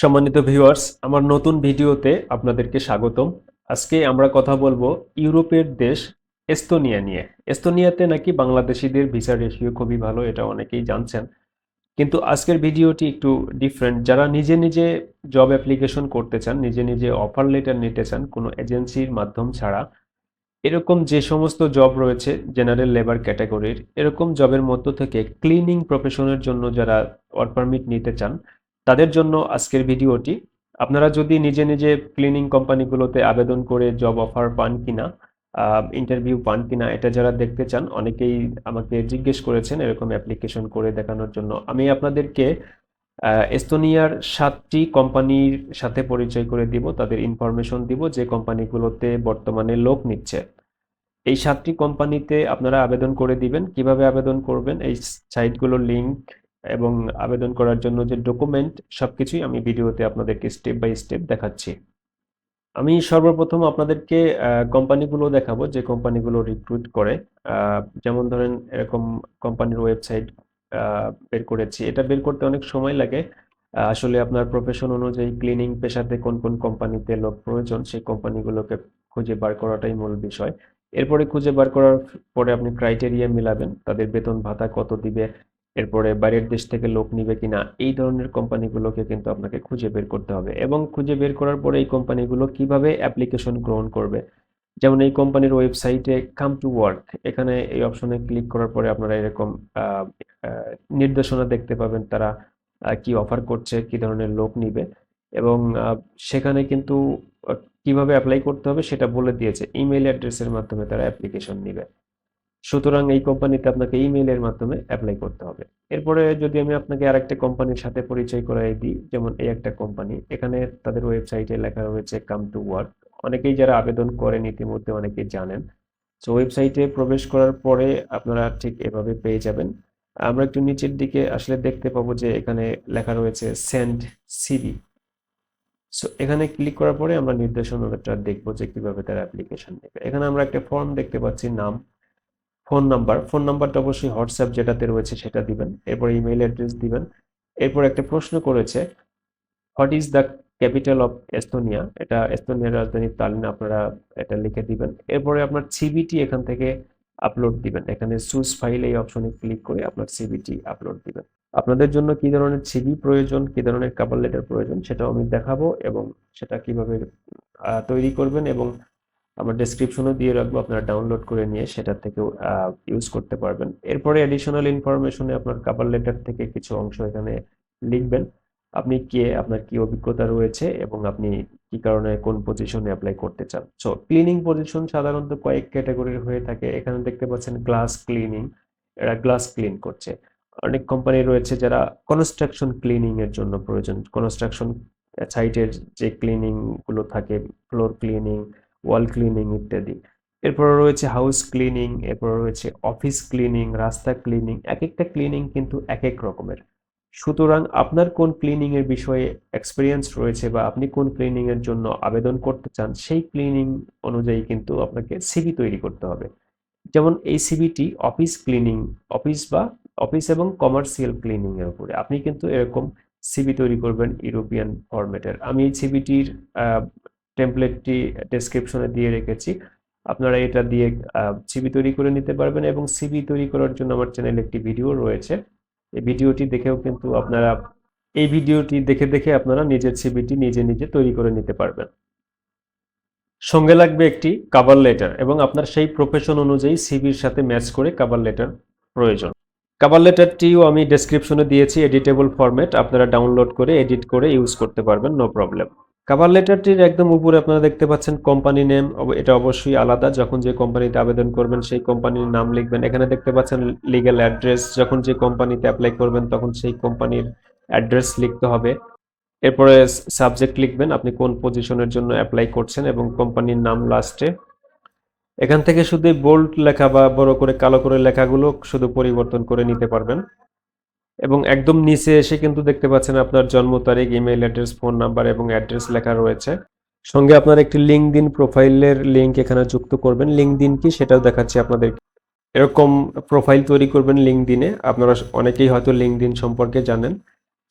সম্মানিত ভিউয়ার্স আমার নতুন ভিডিওতে আপনাদেরকে স্বাগতম। আজকে আমরা কথা বলব ইউরোপের দেশ এস্তোনিয়া নিয়ে। এস্তোনিয়াতে নাকি বাংলাদেশিদের ভিসা রেশিও খুবই ভালো, এটা অনেকেই জানছেন। কিন্তু আজকের ভিডিওটি একটু ডিফারেন্ট যারা নিজে নিজে জব অ্যাপ্লিকেশন করতে চান, নিজে নিজে অফার লেটার নিতে চান, কোনো এজেন্সির মাধ্যম ছাড়া, এরকম যে সমস্ত জব রয়েছে জেনারেল লেবার ক্যাটাগরির এরকম জবের মধ্য থেকে ক্লিনিং প্রফেশনের জন্য যারা ওয়ার্ক পারমিট নিতে চান তাদের জন্য আজকের ভিডিওটি। আপনারা যদি নিজে নিজে ক্লিনিং কোম্পানিগুলোতে আবেদন করে জব অফার পান কিনা ইন্টারভিউ পান কিনা, এটা যারা দেখতে চান, অনেকেই আমাকে জিজ্ঞেস করেছেন এরকম অ্যাপ্লিকেশন করে দেখানোর জন্য। আমি আপনাদেরকে এস্তোনিয়ার সাতটি কোম্পানির সাথে পরিচয় করে দিব, তাদের ইনফরমেশন দিব, যে কোম্পানিগুলোতে বর্তমানে লোক নিচ্ছে। এই সাতটি কোম্পানিতে আপনারা আবেদন করে দিবেন। কীভাবে আবেদন করবেন? এই সাইটগুলোর লিংক এবং আবেদন করার জন্য যে ডকুমেন্ট সবকিছুই আমি ভিডিওতে আপনাদেরকে স্টেপ বাই স্টেপ দেখাচ্ছি। আমি সর্বপ্রথম আপনাদেরকে কোম্পানিগুলো দেখাবো যে কোম্পানিগুলো রিক্রুট করে। যেমন ধরেন এরকম কোম্পানির ওয়েবসাইট বের করেছি। এটা বের করতে অনেক সময় লাগে। আসলে আপনার প্রফেশন অনুযায়ী ক্লিনিং পেশাতে কোন কোন কোম্পানিতে লোক প্রয়োজন, সেই কোম্পানিগুলোকে খুঁজে বার করাটাই মূল বিষয়। এরপরে খুঁজে বার করার পরে আপনি ক্রাইটেরিয়া মিলাবেন। তাদের বেতন ভাতা কত দিবে এরপরে বাইরের দেশ থেকে লোক নিবে কিনা, এই ধরনের কোম্পানিগুলোকে কিন্তু আপনাকে খুঁজে বের করতে হবে এবং খুঁজে বের করার পরে এই কোম্পানিগুলো কীভাবে অ্যাপ্লিকেশন গ্রহণ করবে। যেমন এই কোম্পানির ওয়েবসাইটে কাম টু ওয়ার্ক এখানে এই অপশনে ক্লিক করার পরে আপনারা এরকম নির্দেশনা দেখতে পাবেন তারা কি অফার করছে, কি ধরনের লোক নিবে এবং সেখানে কিন্তু কীভাবে অ্যাপ্লাই করতে হবে সেটা বলে দিয়েছে। ইমেল অ্যাড্রেসের মাধ্যমে তারা অ্যাপ্লিকেশন নিবে। সুতরাং এই কোম্পানিতে আপনাকে ইমেইলের মাধ্যমে অ্যাপ্লাই করতে হবে। এরপরে যদি আমি আপনাকে আরেকটা কোম্পানির সাথে পরিচয় করাই দিই, যেমন এই একটা কোম্পানি, এখানে তাদের ওয়েবসাইটে লেখা রয়েছে কাম টু ওয়ার্ক। অনেকেই যারা আবেদন করেন ইতিমধ্যে অনেকেই জানেন। সো ওয়েবসাইটে প্রবেশ করার পরে আপনারা ঠিক এভাবে পেয়ে যাবেন। আমরা একটু নিচের দিকে আসলে দেখতে পাবো যে এখানে লেখা রয়েছে সেন্ড সিভি। সো এখানে ক্লিক করার পরে আমরা নির্দেশনাটা দেখব যে কীভাবে তারা অ্যাপ্লিকেশন নেবে। এখানে আমরা একটা ফর্ম দেখতে পাচ্ছি, নাম। ফোন নাম্বার, ফোন নাম্বারটা অবশ্যই হোয়াটসঅ্যাপ যেটাতে রয়েছে সেটা দিবেন, এরপর ইমেইল অ্যাড্রেস দিবেন। এরপর একটা প্রশ্ন করেছে, what is the capital of Estonia? এটা এস্তোনিয়ার রাজধানী তালিন আপনারা এটা লিখে দিবেন। এরপরে আপনার সিবিটি এখান থেকে আপলোড দিবেন। এখানে চুজ ফাইল এই অপশনে ক্লিক করে আপনার সিবিটি আপলোড দিবেন। আপনাদের জন্য কি ধরনের সিবি প্রয়োজন, কি ধরনের কভার লেটার প্রয়োজন সেটাও আমি দেখাবো এবং সেটা কীভাবে তৈরি করবেন এবং আমরা ডেসক্রিপশনও দিয়ে রাখব, আপনারা ডাউনলোড করে নিয়ে সেটা থেকেও ইউজ করতে পারবেন। এরপরে অ্যাডিশনাল ইনফরমেশনে আপনার কভার লেটার থেকে কিছু অংশ এখানে লিখবেন। আপনি কে, আপনার কি অভিজ্ঞতা রয়েছে এবং আপনি কি কারণে কোন পজিশনে অ্যাপ্লাই করতে চান। সো ক্লিনিং পজিশন সাধারণত কয়েক ক্যাটাগরির হয়ে থাকে। এখানে দেখতে পাচ্ছেন গ্লাস ক্লিনিং এরা গ্লাস ক্লিন করছে। অনেক কোম্পানি রয়েছে যারা কনস্ট্রাকশন ক্লিনিং এর জন্য প্রয়োজন। কনস্ট্রাকশন সাইটের যে ক্লিনিংগুলো থাকে ফ্লোর ক্লিনিং ওয়াল ক্লিনিং ইত্যাদি। এরপর রয়েছে হাউস ক্লিনিং এরপর রয়েছে অফিস ক্লিনিং রাস্তা ক্লিনিং এক একটা ক্লিনিং কিন্তু এক এক রকমের। সুতরাং আপনার কোন ক্লিনিং এর বিষয়ে এক্সপিরিয়েন্স রয়েছে বা আপনি কোন ক্লিনিং এর জন্য আবেদন করতে চান, সেই ক্লিনিং অনুযায়ী কিন্তু আপনাকে সিভি তৈরি করতে হবে। যেমন এই সিভিটি অফিস ক্লিনিং অফিস বা অফিস এবং কমার্শিয়াল ক্লিনিং এর উপরে। আপনি কিন্তু এরকম সিভি তৈরি করবেন ইউরোপিয়ান ফরম্যাটের আমি এই সিভিটির টেমপ্লেটটি ডেসক্রিপশনে দিয়ে রেখেছি। আপনারা এটা দিয়ে সিভি তৈরি করে নিতে পারবেন এবং সিবি তৈরি করার জন্য আমার চ্যানেলে একটি ভিডিও রয়েছে। এই ভিডিওটি দেখেও কিন্তু আপনারা, এই ভিডিওটি দেখে দেখে আপনারা নিজের সিভিটি নিজে নিজে তৈরি করে নিতে পারবেন। সঙ্গে লাগবে একটি কাভার লেটার এবং আপনার সেই প্রফেশন অনুযায়ী সিভির সাথে ম্যাচ করে কাভার লেটার প্রয়োজন। কাভার লেটারটিও আমি ডেসক্রিপশনে দিয়েছি এডিটেবল ফরম্যাট আপনারা ডাউনলোড করে এডিট করে ইউজ করতে পারবেন নো প্রবলেম কাভার লেটারটির একদম উপরে আপনারা দেখতে পাচ্ছেন কোম্পানি নেম এটা অবশ্যই আলাদা। যখন যে কোম্পানিতে আবেদন করবেন, সেই কোম্পানির নাম লিখবেন। এখানে দেখতে পাচ্ছেন লিগ্যাল অ্যাড্রেস যখন যে কোম্পানিতে অ্যাপ্লাই করবেন, তখন সেই কোম্পানির অ্যাড্রেস লিখতে হবে। এরপরে সাবজেক্ট লিখবেন, আপনি কোন পজিশনের জন্য অ্যাপ্লাই করছেন এবং কোম্পানির নাম লাস্টে এখান থেকে শুধু বোল্ড লেখা বা বড় করে, কালো করে লেখাগুলো শুধু পরিবর্তন করে নিতে পারবেন। এবং একদম নিচে এসে কিন্তু দেখতে পাচ্ছেন আপনার জন্ম তারিখ ইমেল অ্যাড্রেস ফোন নাম্বার এবং অ্যাড্রেস লেখা রয়েছে। সঙ্গে আপনার একটি লিঙ্কডিন প্রোফাইলের লিংক এখানে যুক্ত করবেন। লিঙ্কডিন কি? সেটাও দেখাচ্ছি আপনাদের। এরকম প্রোফাইল তৈরি করবেন লিঙ্কডিনে আপনারা অনেকেই হয়তো লিঙ্কডিন সম্পর্কে জানেন।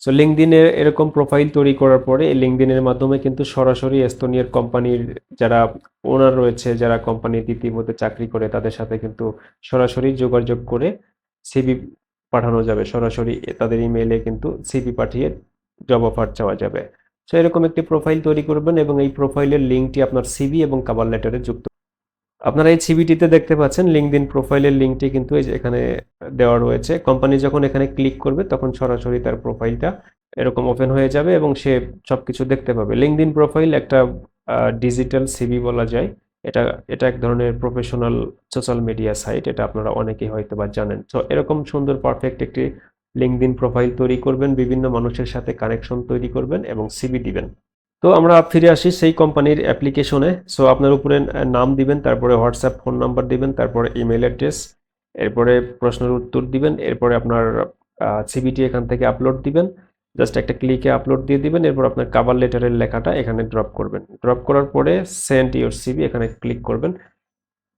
সো লিঙ্কডিনে এরকম প্রোফাইল তৈরি করার পরে এই লিঙ্কডিনের মাধ্যমে কিন্তু সরাসরি এস্তোনিয়ার কোম্পানির যারা ওনার রয়েছে, যারা কোম্পানিতে ইতিমধ্যে চাকরি করে, তাদের সাথে কিন্তু সরাসরি যোগাযোগ করে সিভি পাঠানো যাবে। সরাসরি তাদের ইমেইলে কিন্তু সিভি পাঠিয়ে জব অফার চাওয়া যাবে। সো এরকম একটি প্রোফাইল তৈরি করবেন এবং এই প্রোফাইলের লিঙ্কটি আপনার সিভি এবং কাভার লেটারে যুক্ত। আপনারা এই সিভিটিতে দেখতে পাচ্ছেন লিঙ্কডিন প্রোফাইলের লিঙ্কটি কিন্তু এই যে এখানে দেওয়া রয়েছে। কোম্পানি যখন এখানে ক্লিক করবে, তখন সরাসরি তার প্রোফাইলটা এরকম ওপেন হয়ে যাবে এবং সে সবকিছু দেখতে পাবে। লিঙ্কডিন প্রোফাইল একটা ডিজিটাল সিভি বলা যায়। এটা এটা এক ধরনের প্রফেশনাল সোশ্যাল মিডিয়া সাইট এটা আপনারা অনেকেই হয়তো বা জানেন। তো এরকম সুন্দর পারফেক্ট একটি লিঙ্কডিন প্রোফাইল তৈরি করবেন, বিভিন্ন মানুষের সাথে কানেকশন তৈরি করবেন এবং সিভি দিবেন। তো আমরা ফিরে আসি সেই কোম্পানির অ্যাপ্লিকেশনে সো আপনার উপরে নাম দিবেন, তারপরে হোয়াটসঅ্যাপ ফোন নাম্বার দিবেন, তারপরে ইমেল অ্যাড্রেস এরপরে প্রশ্নের উত্তর দিবেন, এরপরে আপনার সিবিটি এখান থেকে আপলোড দিবেন। জাস্ট একটা ক্লিকে আপলোড দিয়ে দিবেন, এরপর আপনার কাভার লেটারের লেখাটা এখানে ড্রপ করবেন। ড্রপ করার পরে সেন্ড ইউর সিবি এখানে ক্লিক করবেন।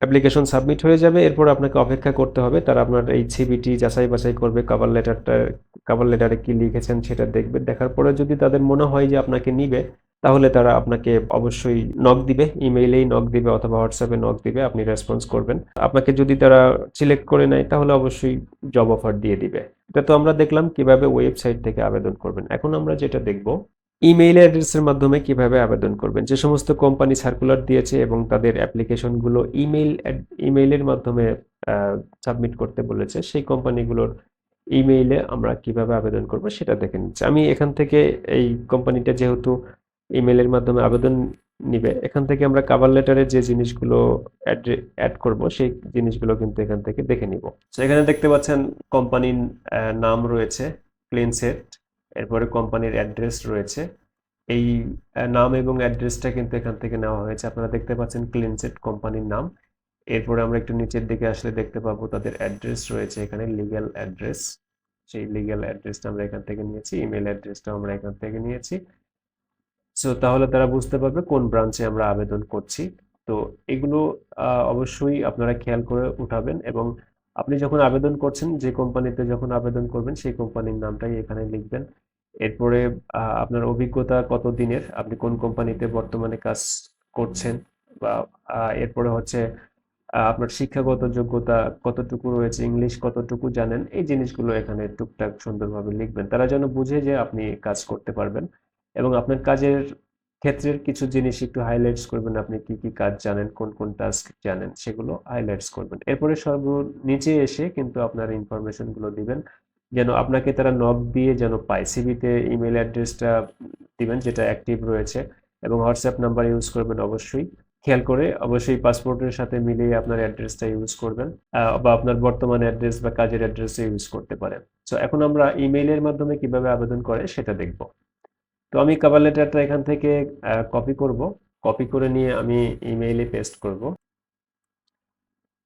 অ্যাপ্লিকেশন সাবমিট হয়ে যাবে, এরপর আপনাকে অপেক্ষা করতে হবে। তারা আপনার এই সিবিটি যাচাই বাছাই করবে কাভার লেটারটা কাভার লেটারে কী লিখেছেন সেটা দেখবে। দেখার পরে যদি তাদের মনে হয় যে আপনাকে নিবে তাহলে তারা আপনাকে অবশ্যই নক দিবে ইমেইলেই নক দিবে অথবা হোয়াটসঅ্যাপে নক দিবে, আপনি রেসপন্স করবেন। আপনাকে যদি তারা সিলেক্ট করে নেয়, তাহলে অবশ্যই জব অফার দিয়ে দিবে। এটা তো আমরা দেখলাম কীভাবে ওয়েবসাইট থেকে আবেদন করবেন। এখন আমরা যেটা দেখব ইমেইল অ্যাড্রেসের মাধ্যমে কীভাবে আবেদন করবেন। যে সমস্ত কোম্পানি সার্কুলার দিয়েছে এবং তাদের অ্যাপ্লিকেশনগুলো ইমেইল ইমেইলের মাধ্যমে সাবমিট করতে বলেছে, সেই কোম্পানিগুলোর ইমেইলে আমরা কীভাবে আবেদন করব সেটা দেখে নিচ্ছি। আমি এখান থেকে এই কোম্পানিটা যেহেতু ইমেলের মাধ্যমে আবেদন নিবে। এখান থেকে আমরা কাভার লেটারে যে জিনিসগুলো অ্যাড করব, সেই জিনিসগুলো কিন্তু এখান থেকে দেখে নিব। তো এখানে দেখতে পাচ্ছেন কোম্পানির নাম রয়েছে ক্লিনসেট এরপরে কোম্পানির অ্যাড্রেস রয়েছে। এই নাম এবং অ্যাড্রেসটা কিন্তু এখান থেকে নেওয়া হয়েছে। আপনারা দেখতে পাচ্ছেন ক্লিনসেট কোম্পানির নাম। এরপরে আমরা একটু নিচের দিকে আসলে দেখতে পাবো তাদের অ্যাড্রেস রয়েছে এখানে লিগ্যাল অ্যাড্রেস সেই লিগ্যাল অ্যাড্রেসটা আমরা এখান থেকে নিয়েছি ইমেল অ্যাড্রেসটা আমরা এখান থেকে নিয়েছি। সো তাহলে তারা বুঝতে পারবে কোন ব্রাঞ্চে আমরা আবেদন করছি। তো এগুলো অবশ্যই আপনারা খেয়াল করে উঠাবেন এবং আপনি যখন আবেদন করছেন, যে কোম্পানিতে যখন আবেদন করবেন, সেই কোম্পানির নামটাই এখানে লিখবেন। এরপরে আপনার অভিজ্ঞতা কত দিনের, আপনি কোন কোম্পানিতে বর্তমানে কাজ করছেন বা এরপরে হচ্ছে আপনার শিক্ষাগত যোগ্যতা কতটুকু রয়েছে, ইংলিশ কতটুকু জানেন, এই জিনিসগুলো এখানে টুকটাক সুন্দরভাবে লিখবেন। তারা যেন বুঝে যে আপনি কাজ করতে পারবেন। এবং আপনার কাজের ক্ষেত্রের কিছু জিনিস একটু হাইলাইটস করবেন। আপনি কি কি কাজ জানেন, কোন কোন টাস্ক জানেন, সেগুলো হাইলাইটস করবেন। এরপরে সর্ব নিচে এসে কিন্তু আপনার ইনফরমেশনগুলো দিবেন। যেন আপনাকে তারা নক দিয়ে যেন পায়। সিভিতে ইমেল অ্যাড্রেসটা দিবেন, যেটা অ্যাক্টিভ রয়েছে। এবং হোয়াটসঅ্যাপ নাম্বার ইউজ করবেন অবশ্যই। খেয়াল করে অবশ্যই পাসপোর্টের সাথে মিলিয়ে আপনার অ্যাড্রেসটা ইউজ করবেন। বা আপনার বর্তমান অ্যাড্রেস বা কাজের অ্যাড্রেসে ইউজ করতে পারেন। সো এখন আমরা ইমেইলের মাধ্যমে কীভাবে আবেদন করে সেটা দেখব। তো আমি কভার লেটারটা এখান থেকে কপি করব। কপি করে নিয়ে আমি ইমেইলে পেস্ট করব।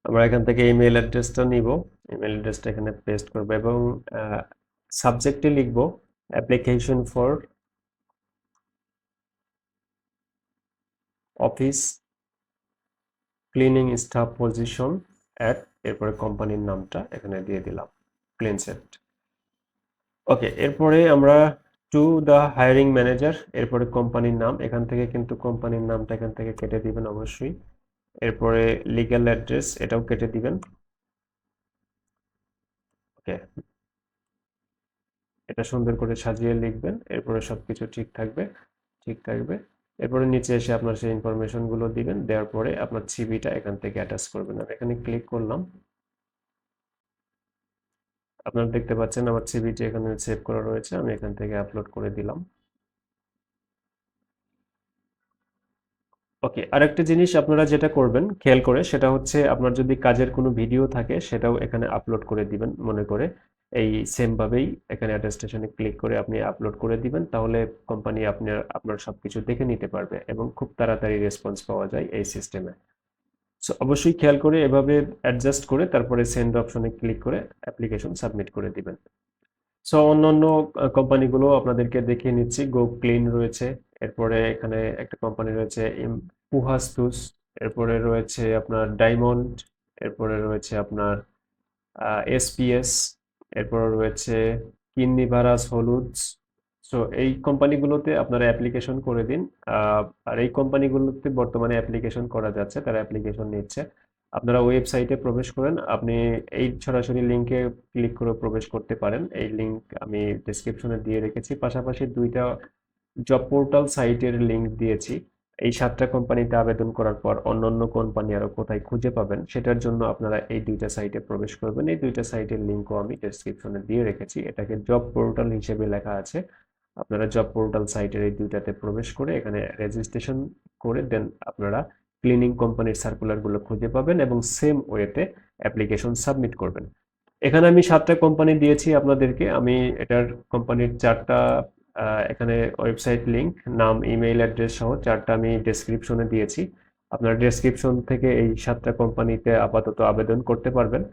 আমরা এখান থেকে ইমেল অ্যাড্রেসটা নিব। ইমেল অ্যাড্রেসটা এখানে পেস্ট করব এবং সাবজেক্টে লিখব application for office cleaning staff position at এরপরে কোম্পানির নামটা এখানে দিয়ে দিলাম ক্লিনসেট ওকে এরপরে আমরা টু দ্য হায়ারিং ম্যানেজার এরপরে কোম্পানির নাম, এখান থেকে কিন্তু কোম্পানির নামটা এখান থেকে কেটে দিবেন অবশ্যই। এরপরে লিগ্যাল অ্যাড্রেস এটাও কেটে দিবেন। ওকে। এটা সুন্দর করে সাজিয়ে লিখবেন, এরপরে সবকিছু ঠিক থাকবে ঠিক থাকবে। এরপরে নিচে এসে আপনার সেই ইনফরমেশনগুলো দিবেন, দেওয়ার পরে আপনার সিভিটা এখান থেকে অ্যাটাচ করবেন। আমি এখানে ক্লিক করলাম। আপনারা দেখতে পাচ্ছেন আমার সিভিটি এখানে সেভ করা রয়েছে, আমি এখান থেকে আপলোড করে দিলাম। ওকে আরেকটা জিনিস আপনারা যেটা করবেন, খেয়াল করে, সেটা হচ্ছে আপনার যদি কাজের কোনো ভিডিও থাকে, সেটাও এখানে আপলোড করে দিবেন, মনে করে। এই সেমভাবেই এখানে অ্যাটাস্টেশনে ক্লিক করে আপনি আপলোড করে দিবেন, তাহলে কোম্পানি আপনার আপনার সব কিছু দেখে নিতে পারবে এবং খুব তাড়াতাড়ি রেসপন্স পাওয়া যায় এই সিস্টেমে সো অবশ্যই খেয়াল করে এভাবে অ্যাডজাস্ট করে তারপরে সেন্ড অপশনে ক্লিক করে অ্যাপ্লিকেশন সাবমিট করে দিবেন। সো অন্যান্য কোম্পানিগুলো আপনাদেরকে দেখিয়ে নিচ্ছি। গো ক্লিন রয়েছে, এরপরে এখানে একটা কোম্পানি রয়েছে পুহাস্তুস এরপরে রয়েছে আপনার ডায়মন্ড এরপরে রয়েছে আপনার এসপিএস এরপরে রয়েছে কিন্নিভারাস হলুদস সো এই কোম্পানিগুলোতে আপনারা অ্যাপ্লিকেশন করে দিন। আর এই কোম্পানিগুলোতে বর্তমানে অ্যাপ্লিকেশন করা যাচ্ছে, তারা অ্যাপ্লিকেশন নিচ্ছে। আপনারা ওয়েবসাইটে প্রবেশ করেন, আপনি এই সরাসরি লিঙ্কে ক্লিক করে প্রবেশ করতে পারেন। এই লিঙ্ক আমি ডেসক্রিপশনে দিয়ে রেখেছি। পাশাপাশি দুইটা জব পোর্টাল সাইটের লিঙ্ক দিয়েছি। এই সাতটা কোম্পানিতে আবেদন করার পর অন্যান্য কোম্পানি আরও কোথায় খুঁজে পাবেন, সেটার জন্য আপনারা এই দুইটা সাইটে প্রবেশ করবেন। এই দুইটা সাইটের লিঙ্কও আমি ডেসক্রিপশনে দিয়ে রেখেছি। এটাকে জব পোর্টাল হিসেবে লেখা আছে। আপনারা জব পোর্টাল সাইটের এই দুইটাতে প্রবেশ করে এখানে রেজিস্ট্রেশন করে দেন আপনারা ক্লিনিং কোম্পানির সার্কুলারগুলো খুঁজে পাবেন এবং সেম ওয়েতে অ্যাপ্লিকেশন সাবমিট করবেন। এখানে আমি সাতটা কোম্পানি দিয়েছি আপনাদেরকে। আমি এটার কোম্পানির চারটা এখানে ওয়েবসাইট লিংক নাম ইমেইল অ্যাড্রেস সহ চারটা আমি ডেসক্রিপশনে দিয়েছি। আপনারা ডেসক্রিপশন থেকে এই সাতটা কোম্পানিতে আপাতত আবেদন করতে পারবেন।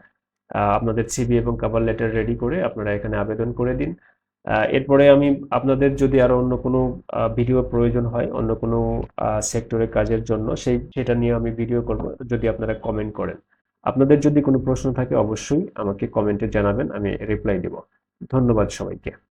আপনাদের সিভি এবং কভার লেটার রেডি করে আপনারা এখানে আবেদন করে দিন। এরপরে আমি আপনাদের যদি আরও অন্য কোনো ভিডিও প্রয়োজন হয়, অন্য কোনো সেক্টরের কাজের জন্য, সেই, সেটা নিয়ে আমি ভিডিও করব, যদি আপনারা কমেন্ট করেন। আপনাদের যদি কোনো প্রশ্ন থাকে, অবশ্যই আমাকে কমেন্টে জানাবেন, আমি রিপ্লাই দেব। ধন্যবাদ সবাইকে।